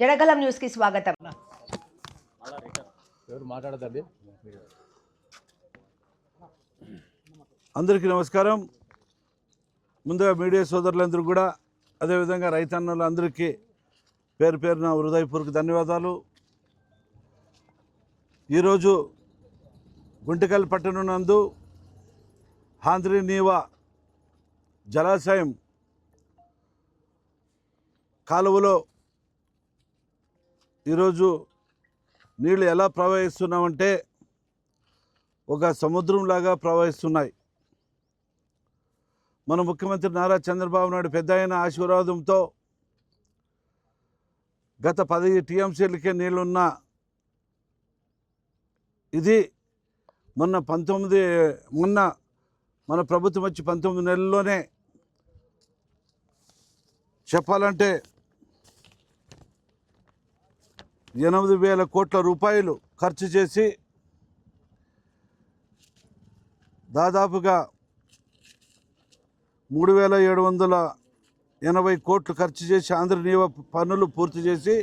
జనగలం న్యూస్కి స్వాగతం అందరికీ నమస్కారం. ముందుగా మీడియా సోదరులందరూ కూడా అదేవిధంగా రైతన్నులందరికీ పేరు పేరున హృదయపూర్వక ధన్యవాదాలు. ఈరోజు గుంటకల్ పట్టణం నందు ఆంధ్రీ నీవా జలాశయం కాలువలో ఈరోజు నీళ్ళు ఎలా ప్రవహిస్తున్నామంటే ఒక సముద్రంలాగా ప్రవహిస్తున్నాయి. మన ముఖ్యమంత్రి నారా చంద్రబాబు నాయుడు పెద్ద అయిన ఆశీర్వాదంతో గత పది టీఎంసీలకే నీళ్ళున్న ఇది మొన్న పంతొమ్మిది మొన్న మన ప్రభుత్వం వచ్చి పంతొమ్మిది నెలల్లోనే చెప్పాలంటే ఎనిమిది వేల కోట్ల రూపాయలు ఖర్చు చేసి దాదాపుగా మూడు వేల ఏడు వందల ఎనభై కోట్లు ఖర్చు చేసి ఆంధ్రనీవ పనులు పూర్తి చేసి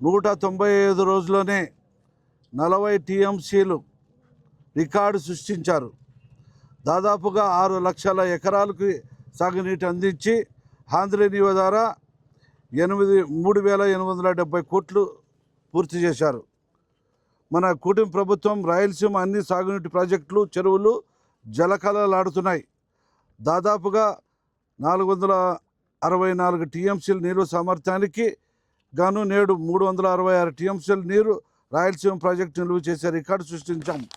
నూట తొంభై ఐదు రోజుల్లోనే నలభై టీఎంసీలు రికార్డు సృష్టించారు. దాదాపుగా ఆరు లక్షల ఎకరాలకు సాగునీటి అందించి ఆంధ్రనీవ ద్వారా ఎనిమిది మూడు వేల ఎనిమిది వందల డెబ్బై కోట్లు పూర్తి చేశారు. మన కూటమి ప్రభుత్వం రాయలసీమ అన్ని సాగునీటి ప్రాజెక్టులు చెరువులు జలకళలాడుతున్నాయి దాదాపుగా నాలుగు వందల అరవై నాలుగు టీఎంసీల నీరు సామర్థ్యానికి గాను నేడు మూడు వందల అరవై ఆరు టీఎంసీల నీరు రాయలసీమ ప్రాజెక్టు నిలువ చేసే రికార్డు సృష్టించాం.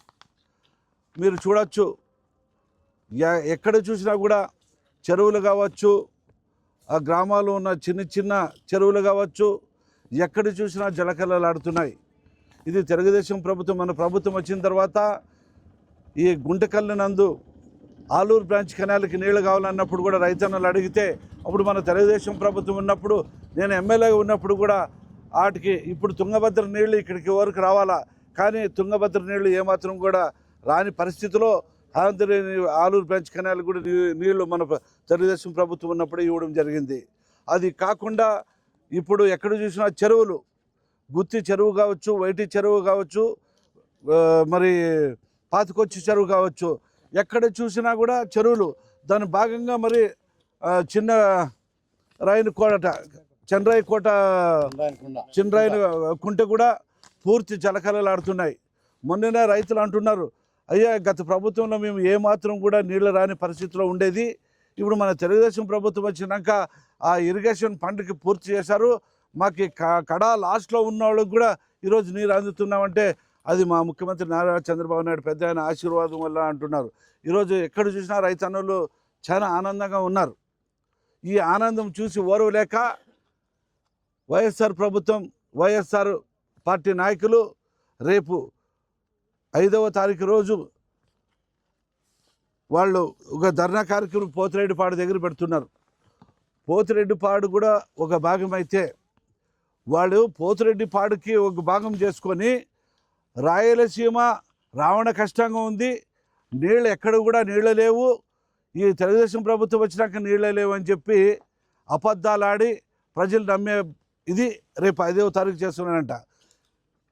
మీరు చూడొచ్చు. ఎ- ఎక్కడ చూసినా కూడా చెరువులు కావచ్చు ఆ గ్రామాల్లో ఉన్న చిన్న చిన్న చెరువులు కావచ్చు ఎక్కడ చూసినా జలకళలాడుతున్నాయి ఇది తెలుగుదేశం ప్రభుత్వం మన ప్రభుత్వం వచ్చిన తర్వాత ఈ గుంటకల్లు నందు ఆలూరు బ్రాంచ్ కెనాల్కి నీళ్ళు కావాలన్నప్పుడు కూడా రైతన్నలు అడిగితే అప్పుడు మన తెలుగుదేశం ప్రభుత్వం ఉన్నప్పుడు నేను ఎమ్మెల్యేగా ఉన్నప్పుడు కూడా వాటికి ఇప్పుడు తుంగభద్ర నీళ్ళు ఇక్కడికి వరకు రావాలా? కానీ తుంగభద్ర నీళ్ళు ఏమాత్రం కూడా రాని పరిస్థితిలో ఆంధ్ర ఆలూరు బ్రాంచ్ కెనాల్ కూడా నీళ్ళు మన తెలుగుదేశం ప్రభుత్వం ఉన్నప్పుడే ఇవ్వడం జరిగింది. అది కాకుండా ఇప్పుడు ఎక్కడ చూసినా చెరువులు గుత్తి చెరువు కావచ్చు వైటి చెరువు కావచ్చు మరి పాతికొచ్చి చెరువు కావచ్చు ఎక్కడ చూసినా కూడా చెరువులు. దాని భాగంగా మరి చిన్న రాయిని కోట చంద్రాయి కోట చిన్నరాయిని కుంట కూడా పూర్తి జలకలలాడుతున్నాయి మొన్ననే రైతులు అంటున్నారు అయ్యా గత ప్రభుత్వంలో మేము ఏమాత్రం కూడా నీళ్ళు రాని పరిస్థితిలో ఉండేది. ఇప్పుడు మన తెలుగుదేశం ప్రభుత్వం వచ్చినాక ఆ ఇరిగేషన్ ఫండ్కి పూర్తి చేశారు. మాకు క- కడా లాస్ట్లో ఉన్న వాళ్ళకి కూడా ఈరోజు నీరు అందుతున్నామంటే అది మా ముఖ్యమంత్రి నారా చంద్రబాబు నాయుడు పెద్ద ఆయన ఆశీర్వాదం వల్ల అంటున్నారు. ఈరోజు ఎక్కడ చూసినా రైతన్నులు చాలా ఆనందంగా ఉన్నారు. ఈ ఆనందం చూసి ఓరవలేక వైఎస్ఆర్ ప్రభుత్వం వైఎస్ఆర్ పార్టీ నాయకులు రేపు ఐదవ తారీఖు రోజు వాళ్ళు ఒక ధర్నా కార్యక్రమం పోతిరెడ్డిపాడు దగ్గర పెడుతున్నారు. పోతిరెడ్డిపాడు కూడా ఒక భాగం అయితే వాళ్ళు పోతిరెడ్డిపాడుకి ఒక భాగం చేసుకొని రాయలసీమ రావణ కష్టంగా ఉంది. నీళ్ళు ఎక్కడ కూడా నీళ్ళు లేవు. ఈ తెలుగుదేశం ప్రభుత్వం వచ్చినాక నీళ్ళే లేవు అని చెప్పి అబద్ధాలాడి ప్రజలు నమ్మే ఇది రేపు ఐదవ తారీఖు చేస్తున్నానంట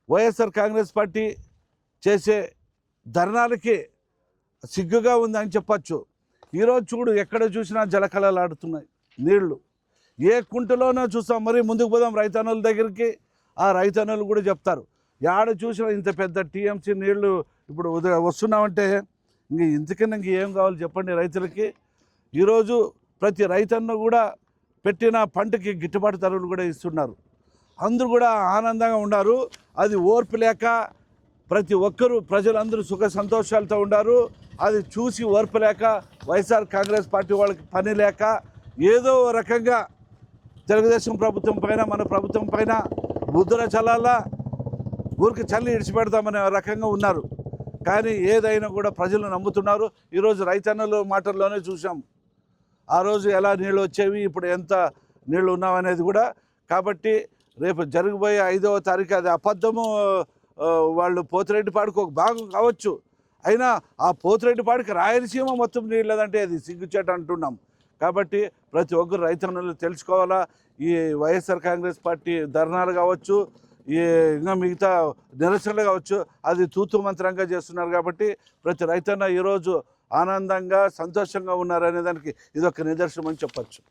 వైఎస్ఆర్ కాంగ్రెస్ పార్టీ చేసే ధర్నాలకి సిగ్గుగా ఉందని చెప్పచ్చు. ఈరోజు చూడు ఎక్కడ చూసినా జలకళలాడుతున్నాయి నీళ్ళు. ఏ కుంటలోనో చూస్తాం మరి ముందుకు పోదాం రైతన్నుల దగ్గరికి ఆ రైతన్నులు కూడా చెప్తారు. యాడ చూసినా ఇంత పెద్ద టీఎంసీ నీళ్ళు ఇప్పుడు ఉదయం వస్తున్నామంటే ఇంక ఇంతకన్నా ఇంక ఏం కావాలి చెప్పండి రైతులకి. ఈరోజు ప్రతి రైతన్న కూడా పెట్టిన పంటకి గిట్టుబాటు ధరలు కూడా ఇస్తున్నారు. అందరూ కూడా ఆనందంగా ఉన్నారు. అది ఓర్పు లేక ప్రతి ఒక్కరూ ప్రజలందరూ సుఖ సంతోషాలతో ఉన్నారు అది చూసి ఓర్పలేక వైఎస్ఆర్ కాంగ్రెస్ పార్టీ వాళ్ళకి పని లేక ఏదో రకంగా తెలుగుదేశం ప్రభుత్వం పైన మన ప్రభుత్వం పైన ముద్ర చల్లాలా ఊరికి చల్లి ఇడిచిపెడతామనే రకంగా ఉన్నారు. కానీ ఏదైనా కూడా ప్రజలు నమ్ముతున్నారు. ఈరోజు రైతన్నల మాటల్లోనే చూసాం ఆ రోజు ఎలా నీళ్ళు వచ్చేవి ఇప్పుడు ఎంత నీళ్ళు ఉన్నామనేది కూడా. కాబట్టి రేపు జరగబోయే ఐదవ తారీఖు అది అబద్ధము వాళ్ళు పోతిరెడ్డిపాడుకు ఒక భాగం కావచ్చు. అయినా ఆ పోతిరెడ్డిపాడికి రాయలసీమ మొత్తం నీళ్ళు అది సిగ్గుచేట అంటున్నాం. కాబట్టి ప్రతి ఒక్కరు రైతన్నలు తెలుసుకోవాలా. ఈ వైఎస్ఆర్ కాంగ్రెస్ పార్టీ ధర్నాలు కావచ్చు ఈ ఇంకా మిగతా నిరసనలు కావచ్చు అది తూతు మంత్రంగా చేస్తున్నారు కాబట్టి ప్రతి రైతన్న ఈరోజు ఆనందంగా సంతోషంగా ఉన్నారనే దానికి ఇది ఒక నిదర్శనం అని చెప్పచ్చు.